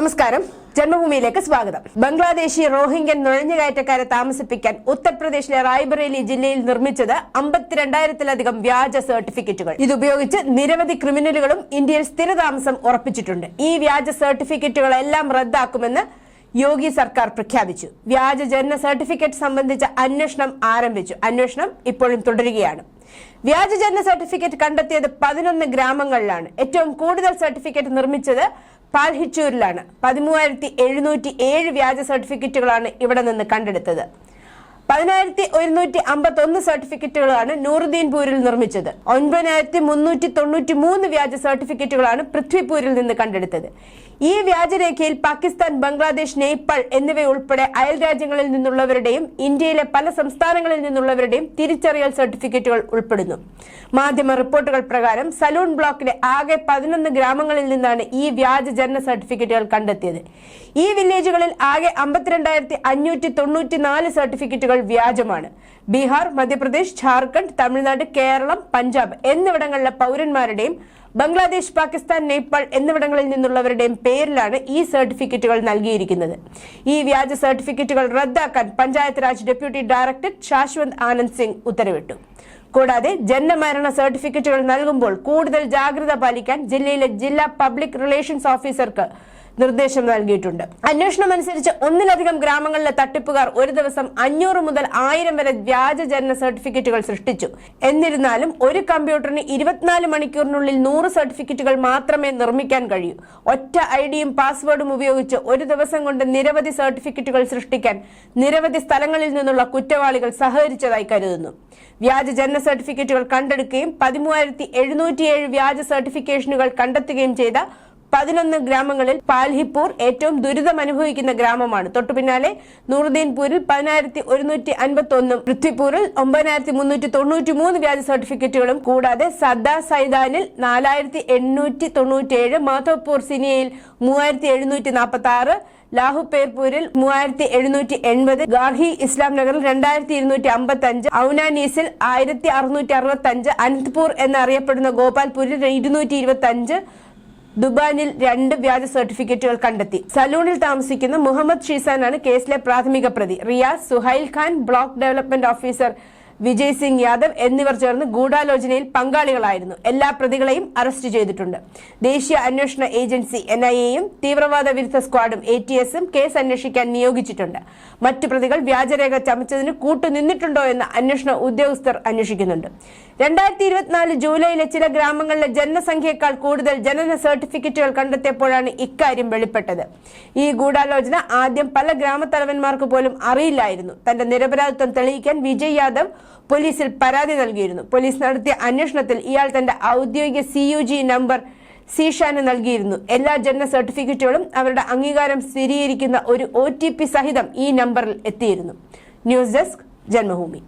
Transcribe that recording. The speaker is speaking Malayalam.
നമസ്കാരം. ജന്മഭൂമിയിലേക്ക് സ്വാഗതം. ബംഗ്ലാദേശി റോഹിംഗ്യൻ നുഴഞ്ഞുകയറ്റക്കാരെ താമസിപ്പിക്കാൻ ഉത്തർപ്രദേശിലെ റായ്ബറേലി ജില്ലയിൽ നിർമ്മിച്ചത് അമ്പത്തിരണ്ടായിരത്തിലധികം വ്യാജ സർട്ടിഫിക്കറ്റുകൾ. ഇതുപയോഗിച്ച് നിരവധി ക്രിമിനലുകളും ഇന്ത്യയിൽ സ്ഥിരതാമസം ഉറപ്പിച്ചിട്ടുണ്ട്. ഈ വ്യാജ സർട്ടിഫിക്കറ്റുകളെല്ലാം റദ്ദാക്കുമെന്ന് യോഗി സർക്കാർ പ്രഖ്യാപിച്ചു. വ്യാജ ജനന സർട്ടിഫിക്കറ്റ് സംബന്ധിച്ച അന്വേഷണം ആരംഭിച്ചു. അന്വേഷണം ഇപ്പോഴും തുടരുകയാണ്. വ്യാജ ജനന സർട്ടിഫിക്കറ്റ് കണ്ടെത്തിയത് പതിനൊന്ന് ഗ്രാമങ്ങളിലാണ്. ഏറ്റവും കൂടുതൽ സർട്ടിഫിക്കറ്റ് നിർമ്മിച്ചത് പാൽഹിച്ചൂരിലാണ്. പതിമൂവായിരത്തി എഴുന്നൂറ്റി ഏഴ് വ്യാജ സർട്ടിഫിക്കറ്റുകളാണ് ഇവിടെ നിന്ന് കണ്ടെടുത്തത്. പതിനായിരത്തി ഒരുന്നൂറ്റി അമ്പത്തി ഒന്ന് സർട്ടിഫിക്കറ്റുകളാണ് നൂറുദ്ദീൻപൂരിൽ നിർമ്മിച്ചത്. ഒൻപതിനായിരത്തി മുന്നൂറ്റി തൊണ്ണൂറ്റി മൂന്ന് വ്യാജ സർട്ടിഫിക്കറ്റുകളാണ് പൃഥ്വിപൂരിൽ നിന്ന് കണ്ടെടുത്തത്. ഈ വ്യാജരേഖയിൽ പാകിസ്ഥാൻ ബംഗ്ലാദേശ് നേപ്പാൾ എന്നിവയുൾപ്പെടെ അയൽ രാജ്യങ്ങളിൽ നിന്നുള്ളവരുടെയും ഇന്ത്യയിലെ പല സംസ്ഥാനങ്ങളിൽ നിന്നുള്ളവരുടെയും തിരിച്ചറിയൽ സർട്ടിഫിക്കറ്റുകൾ ഉൾപ്പെടുന്നു. മാധ്യമ റിപ്പോർട്ടുകൾ പ്രകാരം സലൂൺ ബ്ലോക്കിലെ ആകെ പതിനൊന്ന് ഗ്രാമങ്ങളിൽ നിന്നാണ് ഈ വ്യാജ ജനന സർട്ടിഫിക്കറ്റുകൾ കണ്ടെത്തിയത്. ഈ വില്ലേജുകളിൽ ആകെ അമ്പത്തിരണ്ടായിരത്തി അഞ്ഞൂറ്റി തൊണ്ണൂറ്റി നാല് സർട്ടിഫിക്കറ്റുകൾ വ്യാജമാണ്. ബീഹാർ മധ്യപ്രദേശ് ഝാർഖണ്ഡ് തമിഴ്നാട് കേരളം പഞ്ചാബ് എന്നിവിടങ്ങളിലെ പൗരന്മാരുടെയും ബംഗ്ലാദേശ് പാകിസ്ഥാൻ നേപ്പാൾ എന്നിവിടങ്ങളിൽ നിന്നുള്ളവരുടെയും പേരിലാണ് ഈ സർട്ടിഫിക്കറ്റുകൾ നൽകിയിരിക്കുന്നത്. ഈ വ്യാജ സർട്ടിഫിക്കറ്റുകൾ റദ്ദാക്കാൻ പഞ്ചായത്ത് രാജ് ഡെപ്യൂട്ടി ഡയറക്ടർ ശാശ്വന്ത് ആനന്ദ് സിംഗ് ഉത്തരവിട്ടു. കൂടാതെ ജന്മമരണ സർട്ടിഫിക്കറ്റുകൾ നൽകുമ്പോൾ കൂടുതൽ ജാഗ്രത പാലിക്കാൻ ജില്ലയിലെ ജില്ലാ പബ്ലിക് റിലേഷൻസ് ഓഫീസർക്ക് നിർദ്ദേശം നൽകിയിട്ടുണ്ട്. അന്വേഷണം അനുസരിച്ച് ഒന്നിലധികം ഗ്രാമങ്ങളിലെ തട്ടിപ്പുകാർ ഒരു ദിവസം അഞ്ഞൂറ് മുതൽ ആയിരം വരെ വ്യാജ ജനന സർട്ടിഫിക്കറ്റുകൾ സൃഷ്ടിച്ചു. എന്നിരുന്നാലും ഒരു കമ്പ്യൂട്ടറിന് ഇരുപത്തിനാല് മണിക്കൂറിനുള്ളിൽ നൂറ് സർട്ടിഫിക്കറ്റുകൾ മാത്രമേ നിർമ്മിക്കാൻ കഴിയൂ. ഒറ്റ ഐഡിയും പാസ്വേഡും ഉപയോഗിച്ച് ഒരു ദിവസം കൊണ്ട് നിരവധി സർട്ടിഫിക്കറ്റുകൾ സൃഷ്ടിക്കാൻ നിരവധി സ്ഥലങ്ങളിൽ നിന്നുള്ള കുറ്റവാളികൾ സഹകരിച്ചതായി കരുതുന്നു. വ്യാജ ജനന സർട്ടിഫിക്കറ്റുകൾ കണ്ടെടുക്കുകയും പതിമൂവായിരത്തി എഴുന്നൂറ്റിയേഴ് വ്യാജ സർട്ടിഫിക്കേഷനുകൾ കണ്ടെത്തുകയും ചെയ്ത പതിനൊന്ന് ഗ്രാമങ്ങളിൽ പാൽഹിപ്പൂർ ഏറ്റവും ദുരിതം അനുഭവിക്കുന്ന ഗ്രാമമാണ്. തൊട്ടുപിന്നാലെ നൂറുദ്ദീൻപൂരിൽ പതിനായിരത്തി ഒരുന്നൂറ്റി അൻപത്തി ഒന്നും പൃഥ്വിപൂരിൽ ഒമ്പതിനായിരത്തി മുന്നൂറ്റി തൊണ്ണൂറ്റി മൂന്ന് വ്യാജ സർട്ടിഫിക്കറ്റുകളും കൂടാതെ സദ്ദ സൈദാനിൽ നാലായിരത്തി എണ്ണൂറ്റി തൊണ്ണൂറ്റിയേഴ് മാധവ്പൂർ സിനിയയിൽ മൂവായിരത്തി എഴുന്നൂറ്റി നാൽപ്പത്തി ആറ് ലാഹുപേർപൂരിൽ മൂവായിരത്തി എഴുന്നൂറ്റി എൺപത് ഗാർഹി ഇസ്ലാം നഗറിൽ രണ്ടായിരത്തി ഇരുന്നൂറ്റി അമ്പത്തി അഞ്ച് ഔനാനീസിൽ ആയിരത്തി അറുന്നൂറ്റി അറുപത്തി അഞ്ച് അനന്ത്പൂർ എന്നറിയപ്പെടുന്ന ഗോപാൽപൂരിൽ ഇരുന്നൂറ്റി ഇരുപത്തി അഞ്ച് ദുബാനിൽ രണ്ട് വ്യാജ സർട്ടിഫിക്കറ്റുകൾ കണ്ടെത്തി. സലൂണിൽ താമസിക്കുന്ന മുഹമ്മദ് ഷീസാനാണ് കേസിലെ പ്രാഥമിക പ്രതി. Riyaz Suhail Khan block development officer Vijay Singh Yadav എന്നിവർ ചേർന്ന് ഗൂഢാലോചനയിൽ പങ്കാളികളായിരുന്നു. എല്ലാ പ്രതികളെയും അറസ്റ്റ് ചെയ്തിട്ടുണ്ട്. ദേശീയ അന്വേഷണ ഏജൻസി എൻ ഐ എയും തീവ്രവാദ വിരുദ്ധ സ്ക്വാഡും എ ടി എസും കേസ് അന്വേഷിക്കാൻ നിയോഗിച്ചിട്ടുണ്ട്. മറ്റു പ്രതികൾ വ്യാജരേഖ ചമച്ചതിന് കൂട്ടുനിന്നിട്ടുണ്ടോ എന്ന് അന്വേഷണ ഉദ്യോഗസ്ഥർ അന്വേഷിക്കുന്നുണ്ട്. രണ്ടായിരത്തി ഇരുപത്തിനാല് ജൂലൈയിലെ ചില ഗ്രാമങ്ങളിലെ ജനസംഖ്യയേക്കാൾ കൂടുതൽ ജനന സർട്ടിഫിക്കറ്റുകൾ കണ്ടെത്തിയപ്പോഴാണ് ഇക്കാര്യം വെളിപ്പെട്ടത്. ഈ ഗൂഢാലോചന ആദ്യം പല ഗ്രാമത്തലവന്മാർക്ക് പോലും അറിയില്ലായിരുന്നു. തന്റെ നിരപരാധിത്വം തെളിയിക്കാൻ വിജയ് യാദവ് പോലീസിൽ പരാതി നൽകിയിരുന്നു. പോലീസ് നടത്തിയ അന്വേഷണത്തിൽ ഇയാൾ തന്റെ ഔദ്യോഗിക സി നമ്പർ സീഷാന് നൽകിയിരുന്നു. എല്ലാ ജനന സർട്ടിഫിക്കറ്റുകളും അവരുടെ അംഗീകാരം സ്ഥിരീകരിക്കുന്ന ഒരു ഒ സഹിതം ഈ നമ്പറിൽ എത്തിയിരുന്നു. News desk Janmabhumi.